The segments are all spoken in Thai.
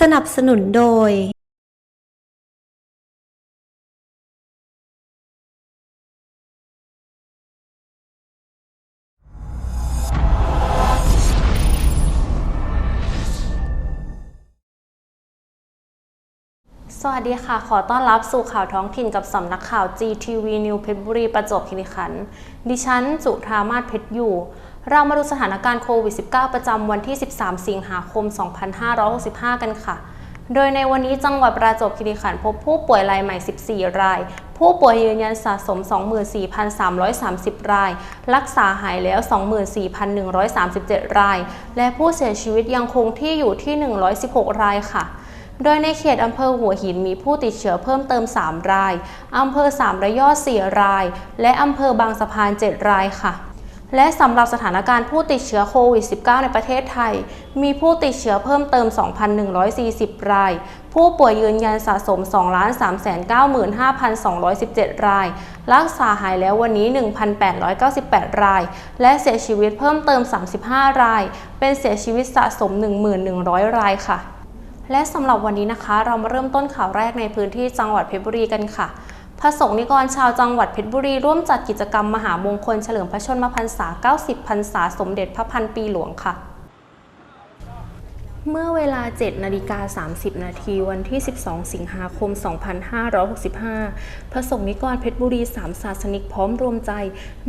สนับสนุนโดยสวัสดีค่ะ ขอต้อนรับสู่ข่าวท้องถิ่นกับสำนักข่าว GTV New เพชรบุรีประจวบคีรีขันธ์ดิฉันจุธามาศเพชรอยู่ เรามาดูสถานการณ์โควิด -19 ประจำวันที่ 13 สิงหาคม 2565 กันค่ะ โดยในวันนี้จังหวัดประจวบคีรีขันธ์พบผู้ป่วยรายใหม่ 14 ราย ผู้ป่วยยืนยันสะสม 24,330 ราย รักษาหายแล้ว 24,137 ราย และผู้เสียชีวิตยังคงที่อยู่ที่ 116 รายค่ะโดยในเขตอำเภอหัวหินมีผู้ติดเชื้อเพิ่มเติม 3 ราย อำเภอสามระยอด 4 ราย และอำเภอบางสะพาน 7 รายค่ะ และสำหรับสถานการณ์ผู้ติดเชื้อโควิด -19 ในประเทศไทย มีผู้ติดเชื้อเพิ่มเติม 2,140 ราย ผู้ป่วยยืนยันสะสม 2,395,217 ราย รักษาหายแล้ววันนี้ 1,898 ราย และเสียชีวิตเพิ่มเติม 35 ราย เป็นเสียชีวิตสะสม 1,100 รายค่ะ และสำหรับวันนี้นะคะ เรามาเริ่มต้นข่าวแรกในพื้นที่จังหวัดเพชรบุรีกันค่ะ พระสงฆ์นิกรชาวจังหวัดเพชรบุรีร่วมจัดกิจกรรมมหามงคลเฉลิมพระชนมพรรษา 90 พรรษาสมเด็จพระพันปีหลวงค่ะ เมื่อเวลา 7 นาฬิกา 30 นาทีวันที่ 12 สิงหาคม 2565 พระสงฆ์นิกรเพชรบุรีสามศาสนิกพร้อมรวมใจ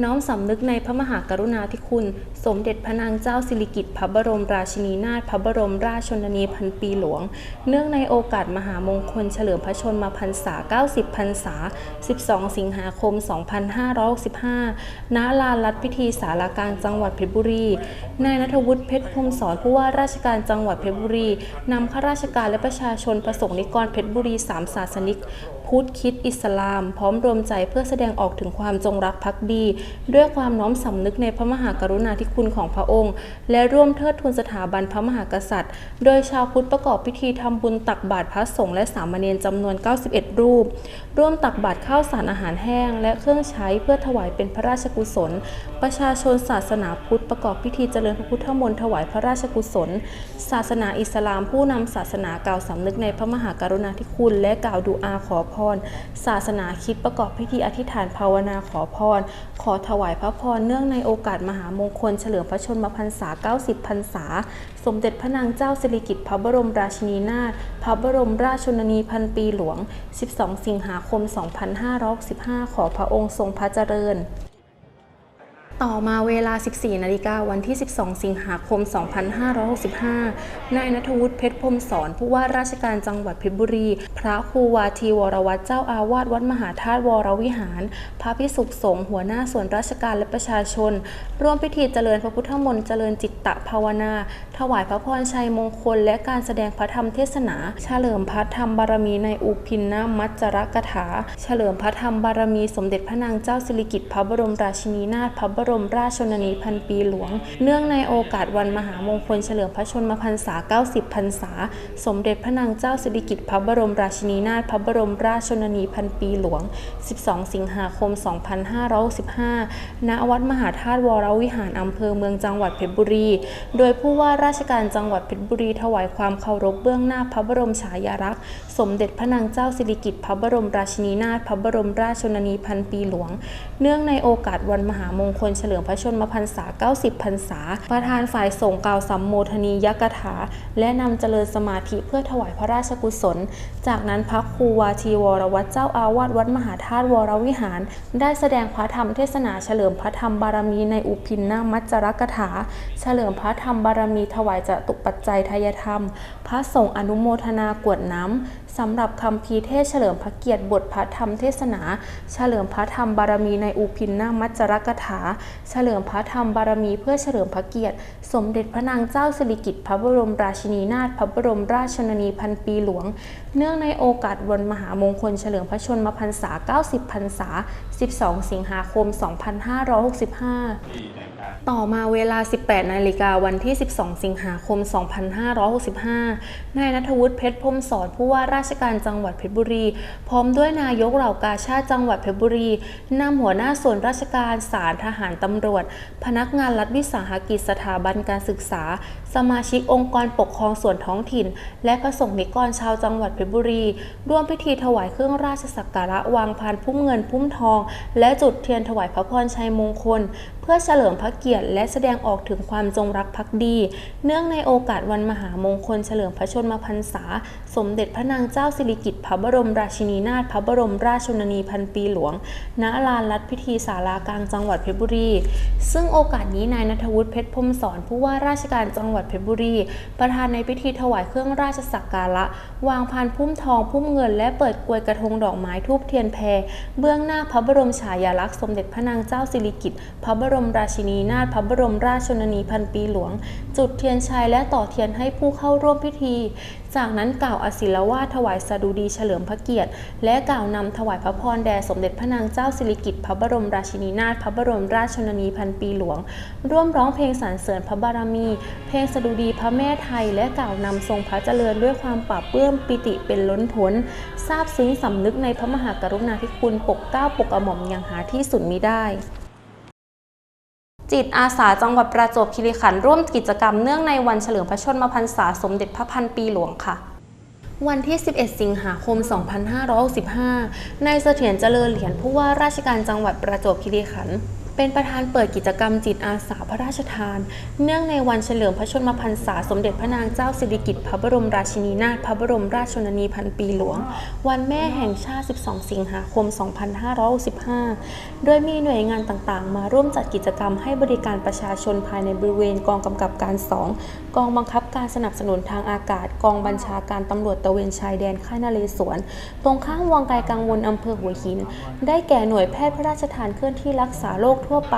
น้อมสำนึกในพระมหากรุณาธิคุณ สมเด็จพระนางเจ้าสิริกิติ์พระบรมราชินีนาถพระบรมราชชนนีพันปีหลวง เนื่องในโอกาสมหามงคลเฉลิมพระชนมพรรษา 90 พรรษา 12 สิงหาคม 2565 ณ ลานรัฐพิธีสารากลางจังหวัดเพชรบุรี นายนัทวุฒิเพชรพรหมสอนผู้ว่าราชการจังหวัดเพชรพชรบุรีนำข้าราชการและประชาชนประสงค์นิกรเพชรบุรีสามศาสนิก พุทธคิดอิสลาม พร้อมรวมใจเพื่อแสดงออกถึงความจงรักภักดี ด้วยความน้อมสำนึกในพระมหากรุณาธิคุณของพระองค์ และร่วมเทิดทูนสถาบันพระมหากษัตริย์ โดยชาวพุทธประกอบพิธีทำบุญตักบาตรพระสงฆ์และสามเณรจำนวน 91 รูป ร่วมตักบาตรข้าวสารอาหารแห้ง และเครื่องใช้เพื่อถวายเป็นพระราชกุศล ประชาชนศาสนาพุทธประกอบพิธีเจริญพระพุทธมนต์ถวายพระราชกุศล ศาสนาอิสลามผู้นำศาสนากล่าวสำนึกในพระมหากรุณาธิคุณ และกล่าวดูอาขอพร ศาสนาคิดประกอบพิธีอธิษฐานภาวนาขอพร ขอถวายพระพรเนื่องในโอกาสมหามงคล เฉลิมพระชนมพรรษา 90 พรรษา สมเด็จพระนางเจ้าสิริกิติ์พระบรมราชินีนาถพระบรมราชชนนีพันปีหลวง 12 สิงหาคม 2565 ขอพระองค์ทรงพระเจริญ ต่อมาเวลา 14 นาฬิกาวันที่ 12 สิงหาคม 2565 นายนัทวุฒิเพชรพรมสอนผู้ว่าราชการจังหวัดเพชรบุรี พระครูวาทีวรวัตรเจ้าอาวาสวัดมหาธาตุวรวิหาร พระพิสุขสงฆ์หัวหน้าส่วนราชการและประชาชน ร่วมพิธีเจริญพระพุทธมนต์เจริญจิตตภาวนา ถวายพระพรชัยมงคล และการแสดงพระธรรมเทศนา เฉลิมพระธรรมบารมีในอุพินนามัจจรกถา เฉลิมพระธรรมบารมีสมเด็จพระนางเจ้าสิริกิติ์พระบรมราชินีนาถพระบรรมราชชนนีพันปีหลวง เนื่องในโอกาสวันมหามงคลเฉลิมพระชนมพรรษา 90 พรรษา สมเด็จพระนางเจ้าสิริกิติ์พระบรมราชินีนาถพระบรมราชชนนีพันปีหลวง 12 สิงหาคม 2565 ณ วัดมหาธาตุวรวิหารอำเภอเมืองจังหวัดเพชรบุรี โดยผู้ว่าราชการจังหวัดเพชรบุรีถวายความเคารพเบื้องหน้าพระบรมฉายาลักษณ์ สมเด็จพระนางเจ้าสิริกิติ์พระบรมราชินีนาถพระบรมราชชนนีพันปีหลวง เนื่องในโอกาสวันมหามงคลเฉลิมพระชนมพรรษา 90 พรรษา ประธานฝ่ายส่งกล่าวสัมโมทนียกถา และนำเจริญสมาธิเพื่อถวายพระราชกุศล จากนั้นพระครูวาทีวรวัตรเจ้าอาวาสวัดมหาธาตุวรวิหาร ได้แสดงพระธรรมเทศนาเฉลิมพระธรรมบารมีในอุพินนามัจจรกถา เฉลิมพระธรรมบารมีถวายจตุปัจจัยทายธรรม พระสงฆ์อนุโมทนากวดน้ำ สำหรับคำพีเทศเฉลิมพระเกียรติบทพระธรรมเทศนา เฉลิมพระธรรมบารมีในอุพินนามัจจรกถา เฉลิมพระธรรมบารมีเพื่อเฉลิมพระเกียรติ สมเด็จพระนางเจ้าสิริกิติ์พระบรมราชินีนาถพระบรมราชชนนีพันปีหลวง เนื่องในโอกาสวันมหามงคลเฉลิมพระชนมพรรษา 90 พรรษา 12 สิงหาคม 2565 ต่อมาเวลา 18 นาฬิกาวันที่ 12 สิงหาคม 2565 นายนัทวุฒิเพชรพรมสอนผู้ว่าราชการจังหวัดเพชรบุรี พร้อมด้วยนายกเหล่ากาชาติจังหวัดเพชรบุรีนำหัวหน้าส่วนราชการสารทหารตำรวจ พนักงานรัฐวิสาหกิจสถาบันการศึกษาสมาชิกองค์กรปกครองส่วนท้องถิ่น และพระสงฆ์นิกรชาวจังหวัดเพชรบุรี ร่วมพิธีถวายเครื่องราชสักการะวางพานพุ่มเงินพุ่มทอง และจุดเทียนถวายพระพรชัยมงคล เพื่อเฉลิมพระเกียรติ และแสดงออกถึงความจงรักภักดี เนื่องในโอกาสวันมหามงคลเฉลิมพระชนมพรรษา สมเด็จพระนางเจ้าสิริกิติ์พระบรมราชินีนาถพระบรมราชชนนีพันปีหลวง ณ ลานรัฐพิธีศาลากลางจังหวัดเพชรบุรี ซึ่งโอกาสนี้นายนัทวุฒิเพชรพรมสอนผู้ว่าราชการจังหวัดเพชรบุรี ประธานในพิธีถวายเครื่องราชสักการะ วางพานพุ่มทองพุ่มเงิน และเปิดกลวยกระทงดอกไม้ทูบเทียนแพเบื้องหน้าพระบรมฉายาลักษณ์สมเด็จพระนางเจ้าสิริกิติ์พระบรมราชินีนาถพระบรมราชชนนีพันปีหลวง จุดเทียนชัยและต่อเทียนให้ผู้เข้าร่วมพิธีจากนั้นกล่าวอศิลวาถวายสดุดีเฉลิมพระเกียรติ และกล่าวนำถวายพระพรแด่สมเด็จพระนางเจ้าสิริกิติ์พระบรมราชินีนาถพระบรมราชชนนีพันปีหลวง ร่วมร้องเพลงสรรเสริญพระบารมี เพลงสดุดีพระแม่ไทย และกล่าวนำทรงพระเจริญด้วยความปราบปลื้มปิติเป็นล้นพ้นซาบซึ้งสำนึกในพระมหากรุณาธิคุณปกเกล้าปกกระหม่อมอย่างหาที่สุดมิได้ จิตอาสาจังหวัดประจวบคีรีขันธ์ร่วมกิจกรรมเนื่องในวันเฉลิมพระชนมพรรษาสมเด็จพระพันปีหลวงค่ะ วันที่ 11 สิงหาคม 2565นายเสถียรเจริญเหรียญผู้ว่าราชการจังหวัดประจวบคีรีขันธ์ เป็นประธานเปิดกิจกรรมจิตอาสาพระราชทาน เนื่องในวันเฉลิมพระชนมพรรษาสมเด็จพระนางเจ้าสิริกิติ์พระบรมราชินีนาถพระบรมราชชนนีพันปีหลวง วันแม่แห่งชาติ 12 สิงหาคม 2565 โดยมีหน่วยงานต่างๆ มาร่วมจัดกิจกรรมให้บริการประชาชนภายในบริเวณกองกำกับการ 2 กองบังคับการสนับสนุนทางอากาศ กองบัญชาการตำรวจตะเวนชายแดนค่ายนเรศวรตรงข้างวังไกลกังวลอำเภอหัวหิน ได้แก่หน่วยแพทย์พระราชทานเคลื่อนที่รักษาโรคทั่วไป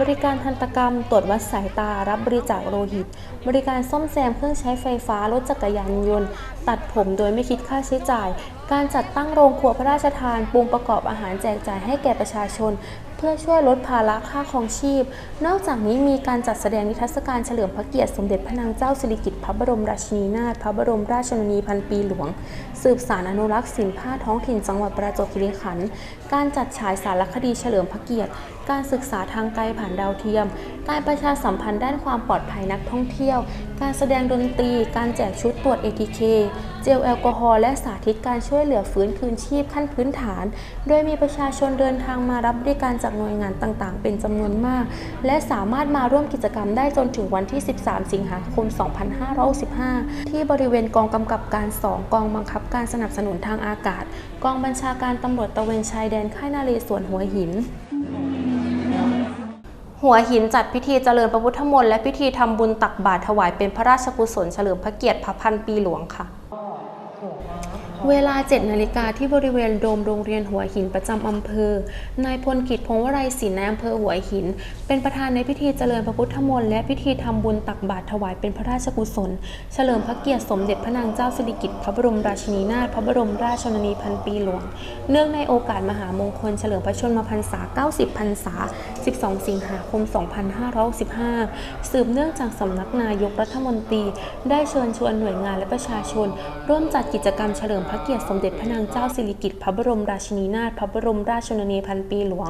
บริการทันตกรรม ตรวจวัดสายตา รับบริจาคโลหิต บริการซ่อมแซมเครื่องใช้ไฟฟ้ารถจักรยานยนต์ ตัดผมโดยไม่คิดค่าใช้จ่าย การจัดตั้งโรงครัวพระราชทานปรุงประกอบอาหารแจกจ่ายให้แก่ประชาชน เพื่อช่วยลดภาระค่าครองชีพ นอกจากนี้มีการจัดแสดงนิทรรศการเฉลิมพระเกียรติสมเด็จพระนางเจ้าสิริกิติ์พระบรมราชินีนาถพระบรมราชชนนีพันปีหลวง สืบสารอนุรักษ์ศิลปะท้องถิ่นจังหวัดประจวบคีรีขันธ์ การจัดฉายสารคดีเฉลิมพระเกียรติ การศึกษาทางไกลผ่านดาวเทียม การประชาสัมพันธ์ด้านความปลอดภัยนักท่องเที่ยว การแสดงดนตรี การแจกชุดตรวจ ATK เจลแอลกอฮอล์และสาธิตการช่วยเหลือฟื้นคืนชีพขั้นพื้นฐาน โดยมีประชาชนเดินทางมารับบริการจากหน่วยงานต่างๆ เป็นจำนวนมาก และสามารถมาร่วมกิจกรรมได้จนถึงวันที่ 13 สิงหาคม 2565 ที่บริเวณกองกำกับการ 2 กองบังคับการสนับสนุนทางอากาศ กองบัญชาการตำรวจตะเวนชายแดนค่ายนาเรศวรหัวหิน หัวหินจัดพิธีเจริญพระพุทธมนต์และพิธีทำบุญตักบาตรถวายเป็นพระราชกุศลเฉลิมพระเกียรติพระพันปีหลวงค่ะ เวลา7นาฬิกาที่บริเวณโดมโรงเรียนหัวหินประจำอำเภอ นายพลกิจพงศ์วรัยศิลป์นาอำเภอหัวหิน เป็นประธานในพิธีเจริญพระพุทธมนต์และพิธีทำบุญตักบาตรถวายเป็นพระราชกุศล เฉลิมพระเกียรติสมเด็จพระนางเจ้าสิริกิติ์พระบรมราชินีนาถพระบรมราชชนนีพันปีหลวง เนื่องในโอกาสมหามงคลเฉลิมพระชนมพรรษา 90 พรรษา 12 สิงหาคม 2565 สืบเนื่องจากสำนักนายกรัฐมนตรี ได้เชิญชวนหน่วยงานและประชาชน ร่วมจัดกิจกรรมเฉลิมพระระเกียรติสมเด็จพระนางเจ้าสิริกิติ์พระบรมราชินีนาถพระบรมราชชนนีพันปีหลวง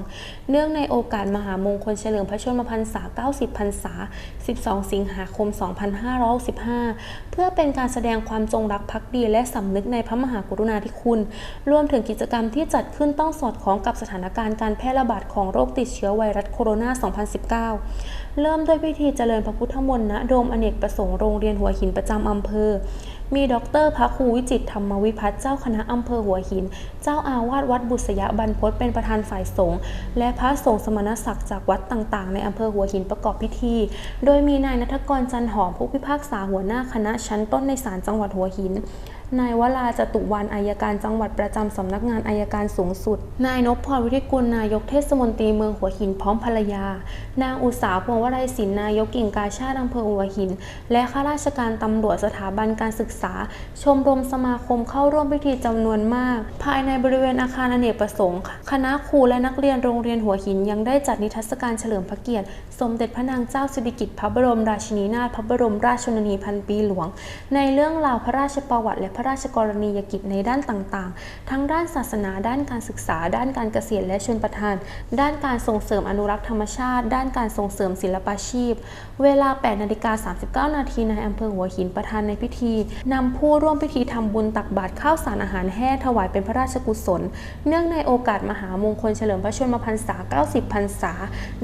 เนื่องในโอกาสมหามงคลเฉลิมพระชนมพรรษา 90 พรรษา 12 สิงหาคม 2565 เพื่อเป็นการแสดงความจงรักภักดีและสำนึกในพระมหากรุณาธิคุณ รวมถึงกิจกรรมที่จัดขึ้นต้องสอดคล้องกับสถานการณ์การแพร่ระบาดของโรคติดเชื้อไวรัสโคโรนา 2019 เริ่มด้วยพิธีเจริญพระพุทธมนต์ณโดมอเนกประสงค์โรงเรียนหัวหินประจำอำเภอ มีดรพระครูวิจิตธรรมวิพัฒน์เจ้าคณะอำเภอหัวหิน เจ้าอาวาสวัดบุษยบรรพศเป็นประธานฝ่ายสงฆ์และพระสงฆ์สมณศักดิ์จากวัดต่างๆ ในอำเภอหัวหินประกอบพิธี โดยมีนายนัทกรจันหอมผู้พิพากษาหัวหน้าคณะชั้นต้นในศาลจังหวัดหัวหิน นายวราจตุวรรณอายการจังหวัดประจำสำนักงานอายการสูงสุด นายนพพรวิทิกุลนายกเทศมนตรีเมืองหัวหินพร้อมภรรยา นางอุษาพวงวรัยศิลป์นายกกิ่งกาชาติอำเภอหัวหิน และข้าราชการตำรวจสถาบันการศึกษา ชมรมสมาคมเข้าร่วมพิธีจำนวนมาก ภายในบริเวณอาคารอเนกประสงค์ คณะครูและนักเรียนโรงเรียนหัวหินยังได้จัดนิทรรศการเฉลิมพระเกียรติสมเด็จพระนางเจ้าสิริกิติ์พระบรมราชินีนาถพระบรมราชชนนีพันปีหลวง ในเรื่องราวพระราชประวัติ และพระราชกรณียกิจในด้านต่างๆ ทั้งด้านศาสนา ด้านการศึกษา ด้านการเกษตรและชนประทาน ด้านการส่งเสริมอนุรักษ์ธรรมชาติ ด้านการส่งเสริมศิลปาชีพ เวลา8นาฬิกา39นาทีในอำเภอหัวหินประธานในพิธีนำผู้ร่วมพิธีทำบุญตักบาตรข้าวสารอาหารแห้ถวายเป็นพระราชกุศล เนื่องในโอกาสมหามงคลเฉลิมพระชนมพรรษา 90 พรรษา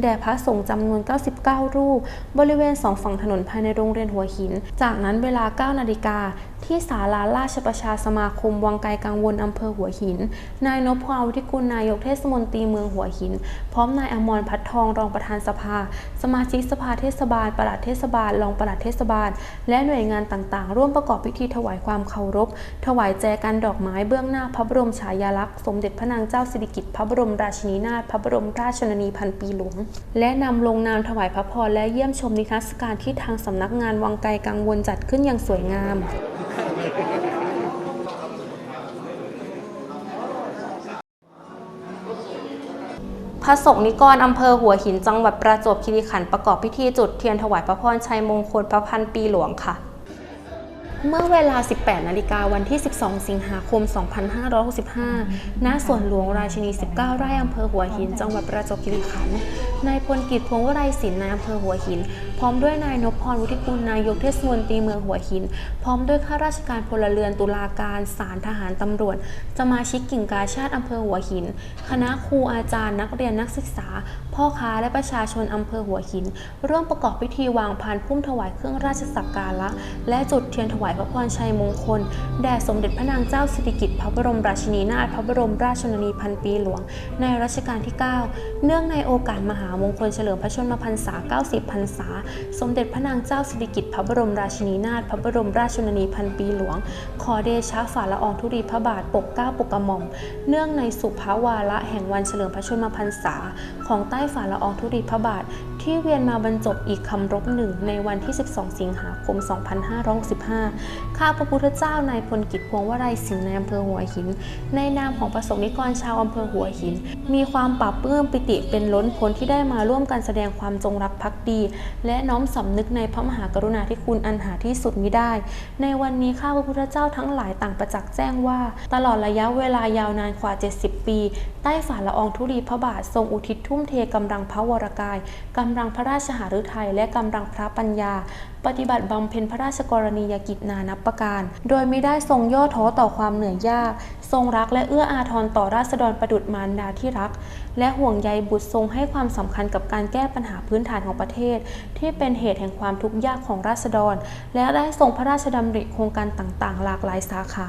แด่พระสงฆ์จำนวน99 รูป บริเวณ 2 ฝั่งถนนภายในโรงเรียนหัวหิน จากนั้นเวลา 9 นาฬิกา ที่ศาลาราชประชาสมาคม วังไกลกังวลอำเภอหัวหิน นายนพพรวุฒิกุลนายกเทศมนตรีเมืองหัวหิน พร้อมนายอมรพัฒทองรองประธานสภา สมาชิกสภาเทศบาลประหลัดเทศบาลรองประหลัดเทศบาล และหน่วยงานต่างๆ ร่วมประกอบพิธีถวายความเคารพ ถวายแจกันดอกไม้เบื้องหน้าพระบรมฉายาลักษณ์สมเด็จพระนางเจ้าสิริกิติ์พระบรมราชินีนาถพระบรมราชชนนีพันปีหลวง และนำลงนามถวายพระพรและเยี่ยมชมนิทรรศการที่ทางสำนักงานวังไกลกังวลจัดขึ้นอย่างสวยงาม พระสงฆ์นิกรอำเภอหัวหินจังหวัดประจวบคีรีขันธ์ประกอบพิธีจุดเทียนถวายพระพรชัยมงคลพระพันปีหลวงค่ะ เมื่อเวลา 18 นาฬิกาวันที่ 12 สิงหาคม 2565 ณสวนหลวงราชินี 19 ไร่อำเภอหัวหิน จังหวัดประจวบคีรีขันธ์ นายพลกิจพวงวไรศิลป์นายอำเภอหัวหิน พร้อมด้วยนายนพพรวุฒิกุลนายกเทศมนตรีเมืองหัวหิน พร้อมด้วยข้าราชการพลเรือนตุลาการศาลทหารตำรวจสมาชิกกิ่งกาชาติอำเภอหัวหิน คณะครูอาจารย์นักเรียนนักศึกษา พ่อค้าและประชาชนอำเภอหัวหิน ร่วมประกอบพิธีวางพานพุ่มถวายเครื่องราชสักการะ และจุดเทียนถวายพระพรชัยมงคล แด่สมเด็จพระนางเจ้าสิริกิติ์พระบรมราชินีนาถพระบรมราชชนนีพันปีหลวง ในรัชกาลที่ 9 เนื่องในโอกาสมหามงคลเฉลิมพระชนมพรรษา 90 พรรษาสมเด็จพระนางเจ้าสิริกิติ์พระบรมราชินีนาถพระบรมราชชนนีพันปีหลวง ขอเดชะฝ่าละอองธุรีพระบาทปกเกล้าปกกระหม่อม เนื่องในสุภาวาระแห่งวันเฉลิมพระชนมพรรษา ของใต้ฝ่าละอองธุรีพระบาท ที่เวียนมาบรรจบอีกคำรบหนึ่งในวันที่ 12 สิงหาคม 2565 ข้าพระพุทธเจ้านายพลกิจพวงวไรศิลป์ในอำเภอหัวหิน ในนามของประสงค์นิกรชาวอำเภอหัวหิน มีความปรับปลื้มปิติเป็นล้นพ้นที่ได้มาร่วมกันแสดงความจงรักภักดี และน้อมสำนึกในพระมหากรุณาธิคุณอันหาที่สุดมิได้ ในวันนี้ข้าพระพุทธเจ้าทั้งหลายต่างประจักษ์แจ้งว่า ตลอดระยะเวลายาวนานกว่า 70 ปี ใต้ฝ่าละอองธุลีพระบาททรงอุทิศทุ่มเทกำลังพระวรกายกำลังพระราชหฤทัยและกำลังพระปัญญา ปฏิบัติบำเพ็ญพระราชกรณียกิจนานับประการ โดยไม่ได้ทรงย่อท้อต่อความเหนื่อยยาก ทรงรักและเอื้ออาทรต่อราษฎรประดุจมารดาที่รัก และห่วงใยบุตรทรงให้ความสำคัญกับการแก้ปัญหาพื้นฐานของประเทศ ที่เป็นเหตุแห่งความทุกข์ยากของราษฎร และได้ทรงพระราชดำริโครงการต่างๆ หลากหลายสาขา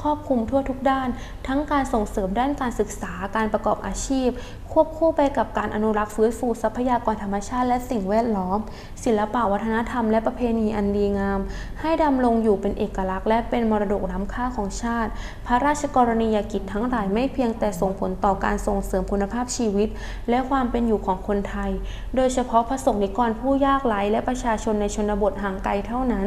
ครอบคลุมทั่วทุกด้าน ทั้งการส่งเสริมด้านการศึกษาการประกอบอาชีพ ควบคู่ไปกับการอนุรักษ์ฟื้นฟูทรัพยากรธรรมชาติและสิ่งแวดล้อม ศิลปะวัฒนธรรมและประเพณีอันดีงาม ให้ดำรงอยู่เป็นเอกลักษณ์และเป็นมรดกล้ำค่าของชาติ พระราชกรรณียกิจทั้งหลายไม่เพียงแต่ส่งผลต่อการส่งเสริมคุณภาพชีวิต และความเป็นอยู่ของคนไทย โดยเฉพาะพระสงฆ์นิกรผู้ยากไร้และประชาชนในชนบทห่างไกลเท่านั้น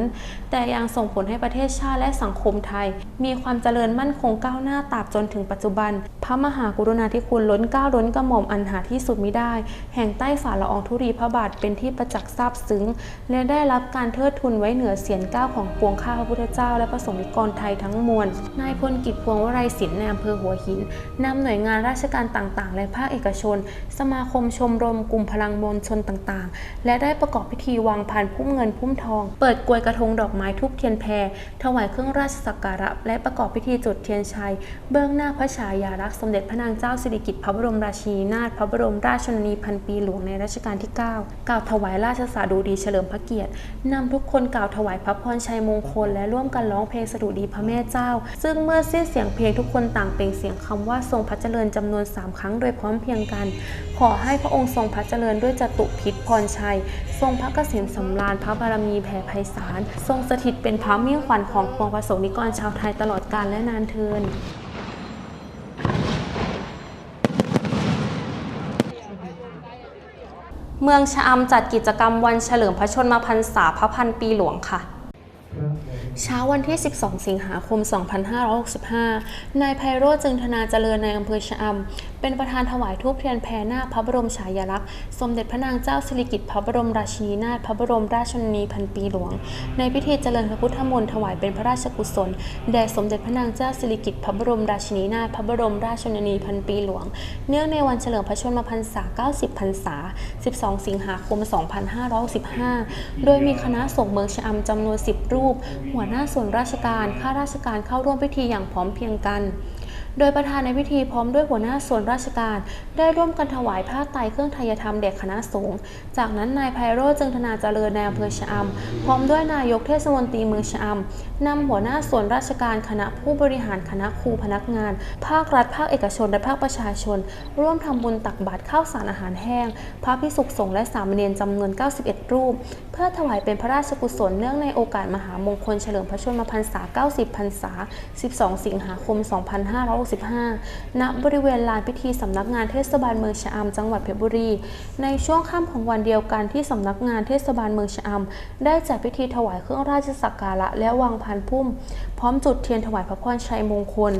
แต่ยังส่งผลให้ประเทศชาติและสังคมไทย มีความเจริญมั่นคงก้าวหน้าตราบจนถึงปัจจุบัน พระมหากรุณาธิคุณล้นก้าวล้นกระหม่อมอันหาที่สุดมิได้ แห่งใต้ฝ่าละอองธุรีพระบาทเป็นที่ประจักษ์ทราบซึ้ง และได้รับการเทิดทูนไว้เหนือเสียนเกล้าของปวงข้าพระพุทธเจ้า และพระสงฆ์นิกรไทยทั้งมวลนายพลกิจพวงวไรศิลป์ในอำเภอหัวหินนำหน่วยงานราชการต่างๆ และภาคเอกชน สมาคมชมรมกลุ่มพลังมวลชนต่างๆ และได้ประกอบพิธีวางพานพุ่มเงินพุ่มทอง เปิดกลวยกระทงดอกไม้ทุบเทียนแพรถวายเครื่องราชสักการะ และประกอบพิธีจุดเทียนชัย เบื้องหน้าพระฉายาลักษณ์สมเด็จพระนางเจ้าสิริกิติ์พระบรมราชินีนาถพระบรมราชชนนีพันปีหลวงในรัชกาลที่ 9 กล่าวถวายราชสาดุดีเฉลิมพระเกียรตินำทุกคนกล่าวถวายพระพรชัยมงคล และร่วมกันร้องเพลงสดุดีพระแม่เจ้า ซึ่งเมื่อสิ้นเสียงเพลงทุกคนต่างเปล่งเสียงคำว่าทรงพระเจริญจำนวน3ครั้งโดยพร้อมเพียงกัน ขอให้พระองค์ทรงพระเจริญด้วยจตุพิษพรชัย ทรงพระเกษมสำราญพระบารมีแผ่ไพศาล ทรงสถิตเป็นพระมิ่งขวัญของปวงประสงนิกรชาวไทยตลอดกาลและนานเทินเมืองชะอำจัดกิจกรรมวันเฉลิมพระชนมพรรษาพระพันปีหลวงค่ะ เช้าวันที่ 12 สิงหาคม 2565 นายไพโรจน์จึงธนาเจริญในอำเภอชะอำ เป็นประธานถวายทูปเทียนแผ่หน้าพระบรมฉายาลักษณ์ สมเด็จพระนางเจ้าสิริกิติ์พระบรมราชินีนาถพระบรมราชชนนีพันปีหลวง ในพิธีเจริญพระพุทธมนต์ถวายเป็นพระราชกุศล แด่สมเด็จพระนางเจ้าสิริกิติ์พระบรมราชินีนาถพระบรมราชชนนีพันปีหลวง เนื่องในวันเฉลิมพระชนมพรรษา 90 พรรษา 12 สิงหาคม 2565 โดยมีคณะสงฆ์เมืองชะอำจำนวน 10 รูปหัวหน้าส่วนราชการข้าราชการเข้าร่วมพิธีอย่างพร้อมเพรียงกัน โดยประธานในพิธีพร้อมด้วยหัวหน้าส่วนราชการ ได้ร่วมกันถวายผ้าไตรเครื่องไทยธรรมแด่คณะสงฆ์จากนั้นนายไพโรจน์จึงธนาเจริญในอำเภอชะอำพร้อมด้วยนายกเทศมนตรีเมืองชะอำนำหัวหน้าส่วนราชการคณะผู้บริหารคณะครูพนักงาน ภาครัฐภาคเอกชนและภาคประชาชน ร่วมทำบุญตักบาตรข้าวสารอาหารแห้ง พระพิสุขสงฆ์และสามเณรจำนวน 91 รูป เพื่อถวายเป็นพระราชกุศลเนื่องในโอกาสมหามงคลเฉลิมพระชนมพรรษา 90 พรรษา 12 สิงหาคม2565 ณ บริเวณลานพิธีสำนักงานเทศบาลเมืองชะอำจังหวัดเพชรบุรี ในช่วงค่ำของวันเดียวกันที่สำนักงานเทศบาลเมืองชะอำได้จัดพิธีถวายเครื่องราชสักการะและวางพานพุ่ม พร้อมจุดเทียนถวายพระพรชัยมงคล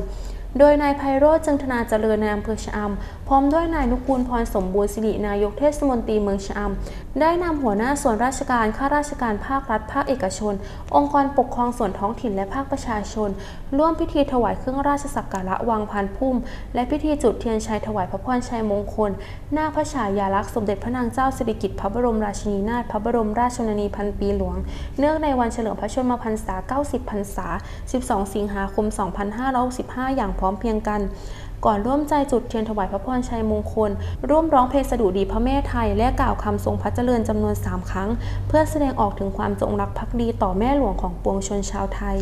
โดยนายไพโรจน์จึงธนาเจริญในอำเภอชะอำ ร้อมด้วยนายนุกูลพรสมบูรณ์สิรินายกเทศมนตรีเมืองชะอำได้นำหัวหน้าส่วนราชการข้าราชการภาครัฐภาคเอกชน องค์กรปกครองส่วนท้องถิ่นและภาคประชาชน ร่วมพิธีถวายเครื่องราชสักการะวางพานพุ่ม และพิธีจุดเทียนชัยถวายพระพรชัยมงคล หน้าพระฉายาลักษณ์สมเด็จพระนางเจ้าสิริกิติ์พระบรมราชินีนาถพระบรมราชชนนีพันปีหลวง เนื่องในวันเฉลิมพระชนมพรรษา 90 พรรษา 12 สิงหาคม 2565 อย่างพร้อมเพรียงกัน ก่อนร่วมใจจุดเทียนถวายพระพรชัยมงคล ร่วมร้องเพลงสดุดีพระแม่ไทย และกล่าวคำทรงพระเจริญจำนวน 3 ครั้ง เพื่อแสดงออกถึงความจงรักภักดีต่อแม่หลวงของปวงชนชาวไทย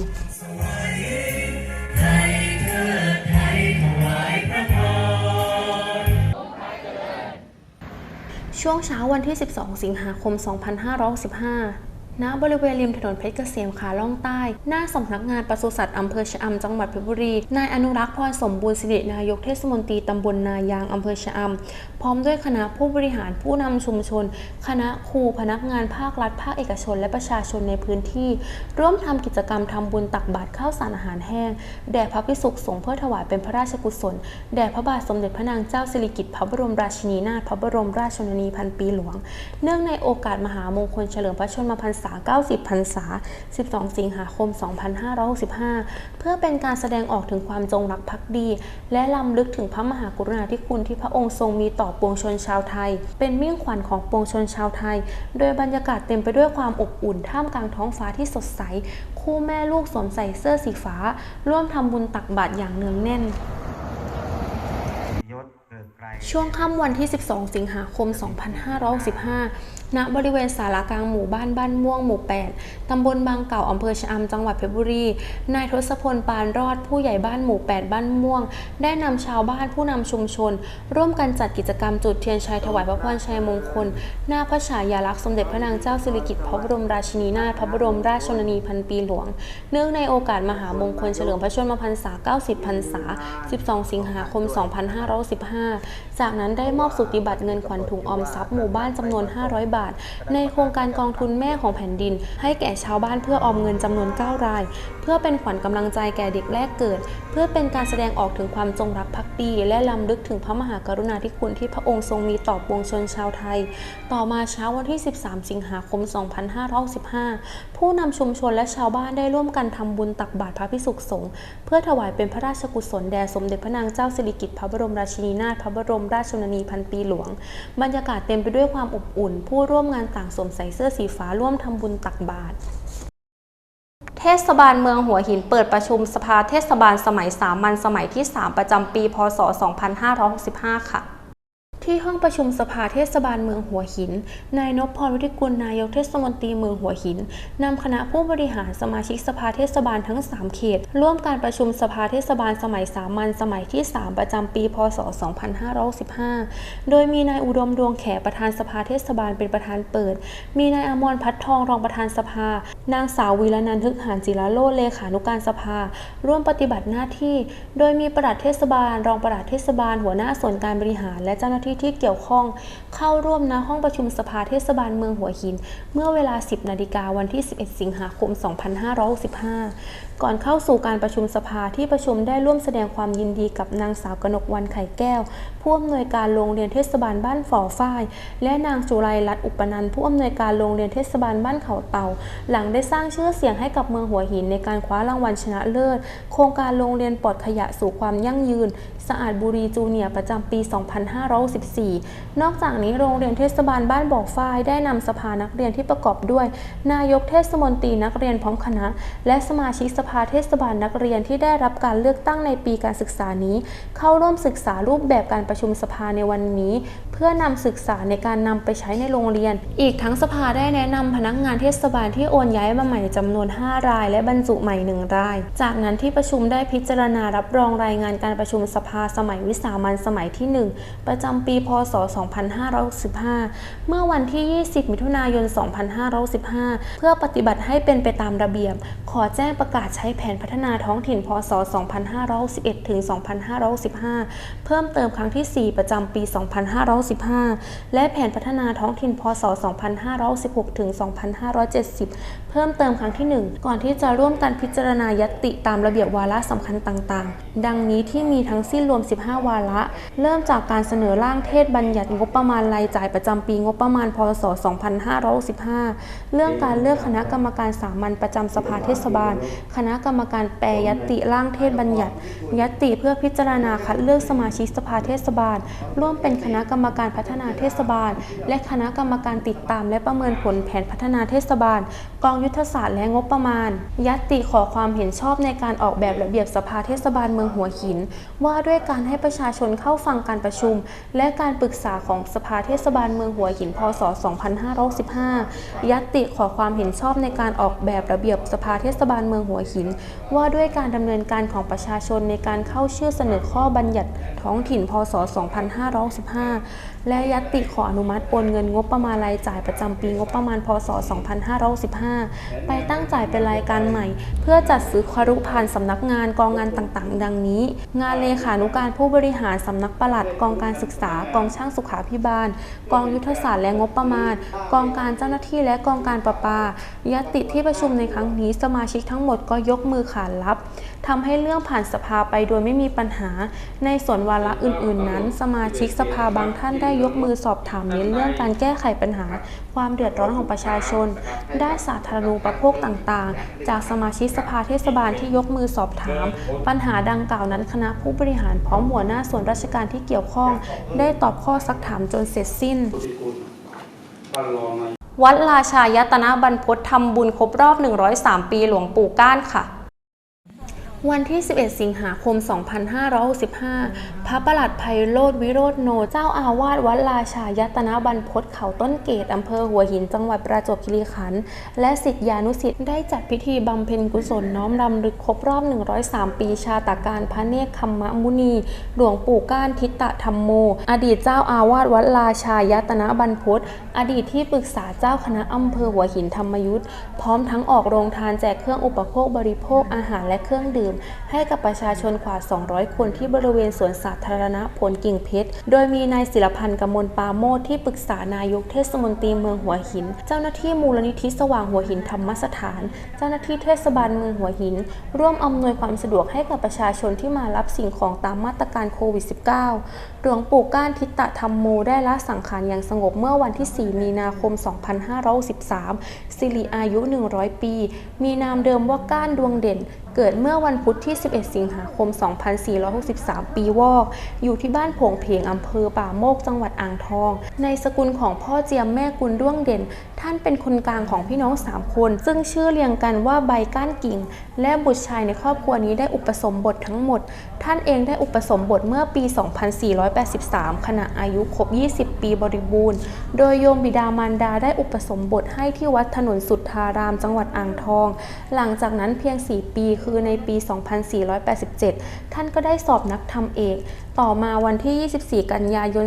ช่วงเช้าวันที่ 12 สิงหาคม 2565 ณบริเวณริมถนนเพชรเกษมขาล่องใต้ หน้าสำนักงานปศุสัตว์อำเภอชะอำจังหวัดเพชรบุรี นายอนุรักษ์พรสมบูรณ์สิรินายกเทศมนตรีตำบลนายางอำเภอชะอำ พร้อมด้วยคณะผู้บริหารผู้นำชุมชน คณะครูพนักงานภาครัฐ ภาคเอกชน และประชาชนในพื้นที่ ร่วมทำกิจกรรมทำบุญตักบาตรข้าวสารอาหารแห้ง แด่พระพิสุสงฆ์เพื่อถวายเป็นพระราชกุศล แด่พระบาทสมเด็จพระนางเจ้าสิริกิติ์พระบรมราชินีนาถพระบรมราชชนนีพันปีหลวง เนื่องในโอกาสมหามงคลเฉลิมพระชนมพรรษา 90 พรรษา 12 สิงหาคม 2565 เพื่อเป็นการแสดงออกถึงความจงรักภักดี และล้ำลึกถึงพระมหากรุณาธิคุณที่พระองค์ทรงมีต่อปวงชนชาวไทย เป็นมิ่งขวัญของปวงชนชาวไทย โดยบรรยากาศเต็มไปด้วยความอบอุ่นท่ามกลางท้องฟ้าที่สดใส คู่แม่ลูกสวมใส่เสื้อสีฟ้า ร่วมทำบุญตักบาตรอย่างเนืองแน่นช่วงค่ำวันที่ 12 สิงหาคม 2565 ณบริเวณศาลากลางหมู่บ้านบ้านม่วงหมู่ 8 ตำบลบางเก่าอำเภอชะอำจังหวัดเพชรบุรี นายทศพลปานรอดผู้ใหญ่บ้านหมู่ 8 บ้านม่วง ได้นำชาวบ้านผู้นำชุมชน ร่วมกันจัดกิจกรรมจุดเทียนชัยถวายพระพรชัยมงคล หน้าพระฉายาลักษณ์สมเด็จพระนางเจ้าสิริกิติ์พระบรมราชินีนาถพระบรมราชชนนีพันปีหลวง เนื่องในโอกาสมหามงคลเฉลิมพระชนมพรรษา 90 พรรษา 12 สิงหาคม 2515 จากนั้นได้มอบสุติบัตรเงินขวัญถุงออมทรัพย์หมู่บ้านจำนวน 500 บาทในโครงการกองทุนแม่ของแผ่นดิน ให้แก่ชาวบ้านเพื่อออมเงินจำนวน 9 ราย เพื่อเป็นขวัญกำลังใจแก่เด็กแรกเกิด เพื่อเป็นการแสดงออกถึงความจงรักภักดี และลำลึกถึงพระมหากรุณาธิคุณที่พระองค์ทรงมีต่อปวงชนชาวไทย ต่อมาเช้าวันที่ 13 สิงหาคม 2565 ผู้นำชุมชนและชาวบ้านได้ร่วมกันทำบุญตักบาตรพระพิสุขสงฆ์เพื่อถวายเป็นพระราชกุศลแด่สมเด็จพระนางเจ้าสิริกิติ์พระบรมราชินีนาถพระบรมราชชนนีพันปีหลวง บรรยากาศเต็มไปด้วยความอบอุ่น ผู้ร่วมงานต่างสวมใส่เสื้อสีฟ้าร่วมทำบุญตักบาตรเทศบาลเมืองหัวหินเปิดประชุมสภาเทศบาลสมัยสามัญสมัยที่ 3 ประจำปี พศ 2565 ค่ะ ที่ห้องประชุมสภาเทศบาลเมืองหัวหิน นายนพพรวิทิกุลนายกเทศมนตรีเมืองหัวหินนำคณะผู้บริหารสมาชิกสภาเทศบาลทั้ง 3 เขต ร่วมการประชุมสภาเทศบาลสมัยสามัญสมัยที่ 3 ประจำปี พศ 2565 โดยมีนายอุดมดวงแขประธานสภาเทศบาลเป็นประธานเปิด มีนายอมรพัฒทองรองประธานสภา นางสาววีรนันทึกหานจิระโลดเลขานุการสภา ร่วมปฏิบัติหน้าที่ โดยมีประหลัดเทศบาล รองประหลัดเทศบาล หัวหน้าส่วนการบริหารและเจ้าหน้าที่ที่ที่เกี่ยวข้อง เข้าร่วมณห้องประชุมสภาเทศบาลเมืองหัวหิน เมื่อเวลา 10 นาฬิกาวันที่ 11 สิงหาคม 2565 ก่อนเข้าสู่การประชุมสภาที่ประชุมได้ร่วมแสดงความยินดีกับนางสาวกนกวันไข่แก้ว ผู้อำนวยการโรงเรียนเทศบาลบ้านฝ่อฝ้าย และนางจุไรรัตน์อุปนันท์ผู้อำนวยการโรงเรียนเทศบาลบ้านเขาเต่า หลังได้สร้างชื่อเสียงให้กับเมืองหัวหินในการคว้ารางวัลชนะเลิศ โครงการโรงเรียนปลอดขยะสู่ความยั่งยืนสะอาดบุรีจูเนียประจำปี 2564 นอกจากนี้โรงเรียนเทศบาลบ้านบอกฝ้ายได้นำสภานักเรียนที่ประกอบด้วย นายกเทศมนตรีนักเรียนพร้อมคณะ และสมาชิกสภาเทศบาลนักเรียนที่ได้รับการเลือกตั้งในปีการศึกษานี้ เข้าร่วมศึกษารูปแบบการประชุมสภาในวันนี้ เพื่อนำศึกษาในการนำไปใช้ในโรงเรียน อีกทั้งสภาได้แนะนำพนักงานเทศบาลที่โอนย้ายมาใหม่จำนวน 5 ราย และบรรจุใหม่ 1 ราย จากนั้นที่ประชุมได้พิจารณารับรองรายงานการประชุมสภาสมัยวิสามันสมัยที่ 1 ประจำปีพศ 2565 เมื่อวันที่ 20 มิถุนายน 2565 เพื่อปฏิบัติให้เป็นไปตามระเบียบ ขอแจ้งประกาศใช้แผนพัฒนาท้องถิ่นพศ 2561ถึง2515 เพิ่มเติมครั้งที่ 4 ประจำปี 2515 และแผนพัฒนาท้องถิ่นพศ 2516ถึง2570 เพิ่มเติมครั้งที่ 1 ก่อนที่จะร่วมกันพิจารณายติตามระเบียบวาระสำคัญต่าง ๆ ดังนี้ที่มีทั้งสิ้นรวม 15 วาระ เริ่มจากการเสนอร่างเทศบัญญัติงบประมาณรายจ่ายประจำปีงบประมาณ พศ 2565 เรื่องการเลือกคณะกรรมการสามัญประจำสภาเทศบาล คณะกรรมการแปรยติร่างเทศบัญญัติ ยติเพื่อพิจารณาคัดเลือกสมาชิกสภาเทศบาล ร่วมเป็นคณะกรรมการพัฒนาเทศบาล และคณะกรรมการติดตาม และประเมินผลแผนพัฒนาเทศบาล กองยุทธศาสตร์และงบประมาณ ยตติขอความเห็นชอบในการออกแบบระเบียบสภาเทศบาลเมืองหัวหิน ว่าด้วยด้วยการให้ประชาชนเข้าฟังการประชุม และการปรึกษาของสภาเทศบาลเมืองหัวหินพศ 2515ยัตติขอความเห็นชอบในการออกแบบระเบียบสภาเทศบาลเมืองหัวหิน ว่าด้วยการดำเนินการของประชาชนในการเข้าชื่อเสนอข้อบัญญัติท้องถิ่นพศ 2515 และยตติขออนุมัติโอนเงินงบประมาณรายจ่ายประจำปีงบประมาณ พศ 2515ไปตั้งจ่ายเป็นรายการใหม่ เพื่อจัดซื้อครุพันธ์สำนักงานกองงานต่างๆ ดังนี้ งานเลขานุการผู้บริหารสำนักปลัด กองการศึกษากองช่างสุขาพิบาล กองยุทธศาสตร์และงบประมาณ กองการเจ้าหน้าที่และกองการประปายตติที่ประชุมในครั้งนี้สมาชิกทั้งหมดก็ยกมือขานรับ ทำให้เรื่องผ่านสภาไปโดยไม่มีปัญหา ในส่วนวาระอื่น ๆ นั้น สมาชิกสภาบางท่านได้ยกมือสอบถามเน้นเรื่องการแก้ไขปัญหา ความเดือดร้อนของประชาชน ได้สาธารณูปโภคต่างๆ จากสมาชิกสภาเทศบาลที่ยกมือสอบถาม ปัญหาดังกล่าวนั้นคณะผู้บริหารพร้อมหัวหน้าส่วนราชการที่เกี่ยวข้อง ได้ตอบข้อซักถามจนเสร็จสิ้นวัดราชายตนะบรรพตทำบุญครบรอบ 103 ปีหลวงปู่ก้านค่ะ วันที่ 11 สิงหาคม 2565 พระประหลัดไพโรธวิโรธโน เจ้าอาวาสวัดราชายตนะบรรพตเขาต้นเกตอำเภอหัวหิน จังหวัดประจวบคีรีขันธ์ และสิทธิานุสิทธิ์ได้จัดพิธีบำเพ็ญกุศลน้อมรำลึกครบรอบ 103 ปีชาตการพระเนคขมมะมุนี หลวงปู่ก้านทิตตธรรมโม อดีตเจ้าอาวาสวัดราชายตนะบรรพตอดีตที่ปรึกษาเจ้าคณะอำเภอหัวหินธรรมยุทธ์พร้อมทั้งออกโรงทานแจกเครื่องอุปโภคบริโภคอาหารและเครื่องดื่มให้กับประชาชนกว่า 200 คนที่บริเวณสวนสาธารณะผลกิ่งเพชร โดยมีนายศิลพันธ์กมลปาโมทที่ปรึกษานายกเทศมนตรีเมืองหัวหิน เจ้าหน้าที่มูลนิธิสว่างหัวหินธรรมสถาน เจ้าหน้าที่เทศบาลเมืองหัวหิน ร่วมอำนวยความสะดวกให้กับประชาชนที่มารับสิ่งของตามมาตรการโควิด -19 หลวงปู่ก้านทิตตธรรมโมได้ละสังขารอย่างสงบเมื่อวันที่ 4 มีนาคม 2513 สิริอายุ 100 ปี มีนามเดิมว่าก้านดวงเด่น เกิดเมื่อวันพุธที่ 11 สิงหาคม 2463 ปีวอก อยู่ที่บ้านผงเพงอำเภอป่าโมกจังหวัดอ่างทอง ในสกุลของพ่อเจียมแม่กุลด้วงเด่น ท่านเป็นคนกลางของพี่น้อง 3 คน ซึ่งชื่อเรียงกันว่าใบก้านกิ่ง และบุตรชายในครอบครัวนี้ได้อุปสมบททั้งหมด ท่านเองได้อุปสมบทเมื่อปี 2483 ขณะอายุครบ 20 ปีบริบูรณ์ โดยโยมบิดามารดาได้อุปสมบทให้ที่วัดถนนสุทธาราม จังหวัดอ่างทอง หลังจากนั้นเพียง 4 ปีคือในปี 2487 ท่านก็ได้สอบนักธรรมเอกต่อมาวันที่ 24 กันยายน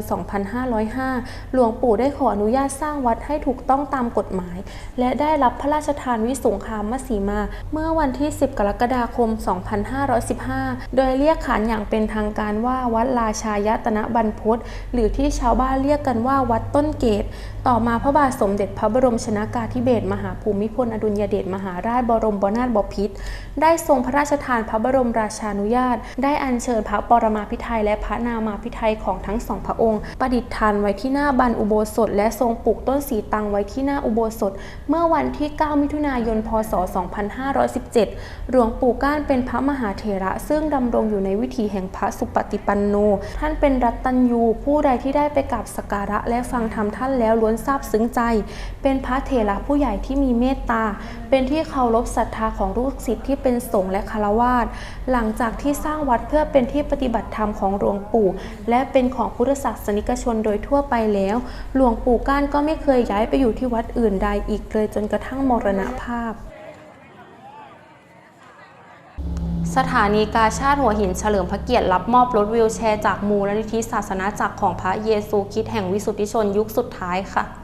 2505 หลวงปู่ได้ขออนุญาตสร้างวัดให้ถูกต้องตามกฎหมาย และได้รับพระราชทานวิสุงคามสีมา เมื่อวันที่ 10 กรกฎาคม 2515 โดยเรียกขานอย่างเป็นทางการว่าวัดราชายตนะบรรพศหรือที่ชาวบ้านเรียกกันว่าวัดต้นเกต ต่อมาพระบาทสมเด็จพระบรมชนากาธิเบศรมหาภูมิพลอดุลยเดชมหาราชบรมนาถบพิตรได้ทรงพระราชทานพระบรมราชานุญาต ได้อัญเชิญพระปรมาภิไธยและพระนามาภิไธยของทั้งสองพระองค์ ประดิษฐานไว้ที่หน้าบันอุโบสถ และทรงปลูกต้นสีตังไว้ที่หน้าอุโบสถ เมื่อวันที่ 9 มิถุนายน พศ 2517 หลวงปู่ก้านเป็นพระมหาเถระ ซึ่งดำรงอยู่ในวิถีแห่งพระสุปฏิปันโน ท่านเป็นรัตตัญญูผู้ใดที่ได้ไปกราบสักการะและฟังธรรมท่านแล้วล้วนซาบซึ้งใจ เป็นพระเถระผู้ใหญ่ที่มีเมตตา เป็นที่เคารพศรัทธาของลูกศิษย์ที่เป็นสงฆ์และคารวาสหลังจากที่สร้างวัดเพื่อเป็นที่ปฏิบัติธรรมของหลวงปู่ และเป็นของพุทธศาสนิกชนโดยทั่วไปแล้ว หลวงปู่ก้านก็ไม่เคยย้ายไปอยู่ที่วัดอื่นใดอีกเลยจนกระทั่งมรณภาพ สถานีกาชาติหัวหินเฉลิมพระเกียรติรับมอบรถวีลแชร์จากมูลนิธิศาสนาจักรของพระเยซูคริสต์แห่งวิสุทธิชนยุคสุดท้ายค่ะ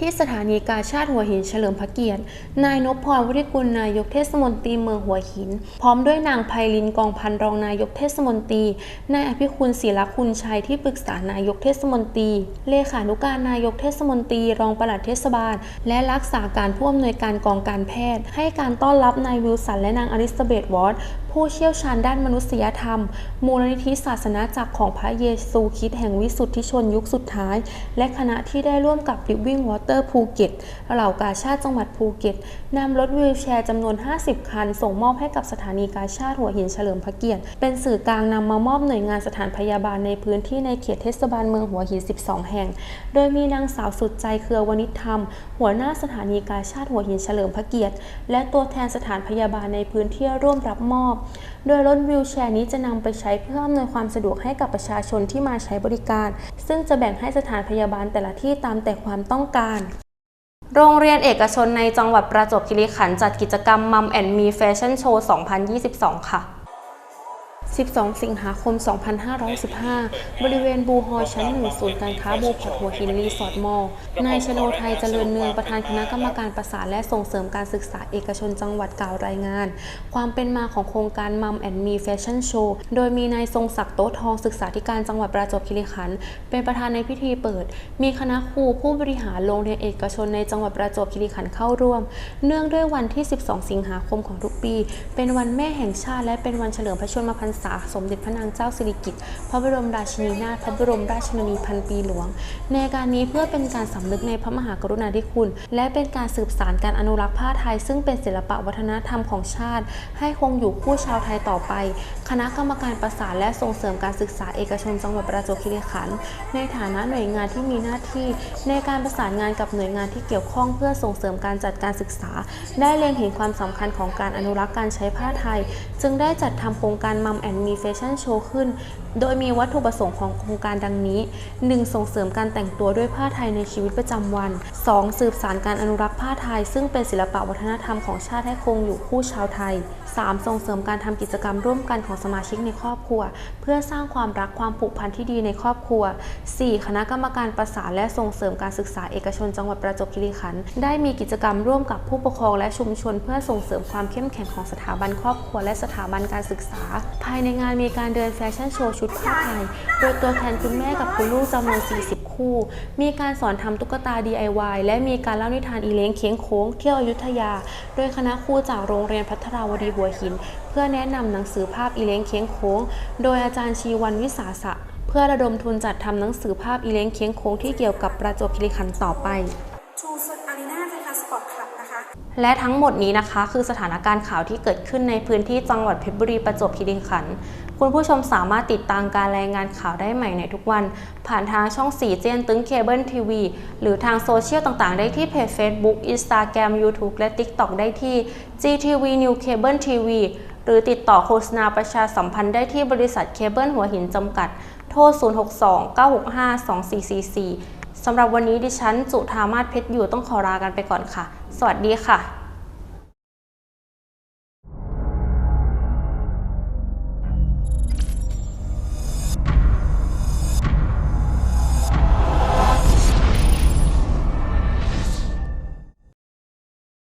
ที่สถานีกาชาติหัวหินเฉลิมพระเกียรติ นายนพพรวุฒิกุลนายกเทศมนตรีเมืองหัวหิน พร้อมด้วยนางไพลินกองพันรองนายกเทศมนตรี นายอภิคุณศิลคุณชัยที่ปรึกษานายกเทศมนตรี เลขานุการนายกเทศมนตรี รองปลัดเทศบาล และรักษาการผู้อำนวยการกองการแพทย์ ให้การต้อนรับนายวิลสันและนางอลิซาเบธวอต ผู้เชี่ยวชาญด้านมนุษยธรรม มูลนิธิศาสนาจักรของพระเยซูคริสต์แห่งวิสุทธิชนยุคสุดท้าย และคณะที่ได้ร่วมกับ Living Water ภูเก็ตเหล่ากาชาติจังหวัดภูเก็ตนำรถวีลแชร์จำนวน 50 คัน ส่งมอบให้กับสถานีกาชาติหัวหินเฉลิมพระเกียรติ เป็นสื่อกลางนำมามอบหน่วยงานสถานพยาบาลในพื้นที่ในเขตเทศบาลเมืองหัวหิน 12 แห่ง โดยมีนางสาวสุดใจเครือวณิธรรม หัวหน้าสถานีกาชาติหัวหินเฉลิมพระเกียรติ และตัวแทนสถานพยาบาลในพื้นที่ร่วมรับมอบโดยรถวิวแชร์นี้จะนำไปใช้เพื่ออำนวยความสะดวกให้กับประชาชนที่มาใช้บริการ ซึ่งจะแบ่งให้สถานพยาบาลแต่ละที่ตามแต่ความต้องการ โรงเรียนเอกชนในจังหวัดประจวบคีรีขันธ์จัดกิจกรรมมัมแอนมีแฟชั่นโชว์ 2022 ค่ะ 12 สิงหาคม 2515 บริเวณบูฮอร์ชั้นหนึ่งศูนย์การค้าบูพอร์ตหัวหินรีสอร์ทมอลนายชโนไทยเจริญเนืองประธานคณะกรรมการประสานและส่งเสริมการศึกษาเอกชนจังหวัดกล่าวรายงาน ความเป็นมาของโครงการมัมแอนด์มีแฟชั่นโชว์ โดยมีนายทรงศักดิ์โต๊ะทองศึกษาธิการจังหวัดประจวบคีรีขันธ์เป็นประธานในพิธีเปิด มีคณะครูผู้บริหารโรงเรียนเอกชนในจังหวัดประจวบคีรีขันธ์เข้าร่วม เนื่องด้วยวันที่ 12 สิงหาคมของทุกปี เป็นวันแม่แห่งชาติและเป็นวันเฉลิมพระชนมพรรษาสมเด็จพระนางเจ้าสิริกิติ์พระบรมราชินีนาถพระบรมราชชนนีพันปีหลวง ในการนี้เพื่อเป็นการสำนึกในพระมหากรุณาธิคุณ และเป็นการสืบสานการอนุรักษ์ผ้าไทย ซึ่งเป็นศิลปะวัฒนธรรมของชาติ ให้คงอยู่คู่ชาวไทยต่อไป คณะกรรมการประสานและส่งเสริมการศึกษาเอกชนจังหวัดประจวบคีรีขันธ์ในฐานะหน่วยงานที่มีหน้าที่ ในการประสานงานกับหน่วยงานที่เกี่ยวข้องเพื่อส่งเสริมการจัดการศึกษา ได้เล็งเห็นความสำคัญของการอนุรักษ์การใช้ผ้าไทย จึงได้จัดทำโครงการมัมแอนมีแฟชั่นโชว์ขึ้น โดยมีวัตถุประสงค์ของโครงการดังนี้ 1. ส่งเสริมการแต่งตัวด้วยผ้าไทยในชีวิตประจำวัน 2. สืบสานการอนุรักษ์ผ้าไทย ซึ่งเป็นศิลปะวัฒนธรรมของชาติให้คงอยู่คู่ชาวไทย 3. ส่งเสริมการทำกิจกรรมร่วมกันของสมาชิกในครอบครัว เพื่อสร้างความรักความผูกพันที่ดีในครอบครัว 4. คณะกรรมการประสานและส่งเสริมการศึกษาเอกชนจังหวัดประจวบคีรีขันธ์ได้มีกิจกรรมร่วมกับผู้ปกครองและชุมชน เพื่อส่งเสริมความเข้มแข็งของสถาบันครอบครัวและสถาบันการศึกษา ภายในงานมีการเดินแฟชั่นโชว์ชุดผ้าไทย โดยตัวแทนคุณแม่กับคุณลูกจำนวน 40 คู่ มีการสอนทำตุ๊กตา DIY และมีการเล่านิทานอีเล้งเคียงโค้งเที่ยวอยุธยา โดยคณะครูจากโรงเรียนพัทราวดีหัวหิน เพื่อแนะนำหนังสือภาพอีเล้งเคียงโค้ง โดยอาจารย์ชีวันวิสาสะ เพื่อระดมทุนจัดทำหนังสือภาพอีเล้งเคียงโค้งที่เกี่ยวกับประจวบคีรีขันธ์ต่อไป และทั้งหมดนี้นะคะ คือสถานการณ์ข่าวที่เกิดขึ้นในพื้นที่จังหวัดเพชรบุรีประจวบคีรีขันธ์คุณผู้ชมสามารถติดตามการรายงานข่าวได้ใหม่ในทุกวัน ผ่านทางช่อง 4 เจนตึงเคเบิลทีวีหรือทางโซเชียลต่างๆ ได้ที่เพจ Facebook Instagram YouTube และ TikTok ได้ที่ GTV New Cable TV หรือติดต่อโฆษณาประชาสัมพันธ์ได้ที่บริษัทเคเบิลหัวหินจำกัด โทร 062-965-2444สำหรับวันนี้ดิฉัน จุธามาศเพชรอยู่ต้องขอลากันไปก่อนค่ะ สวัสดีค่ะ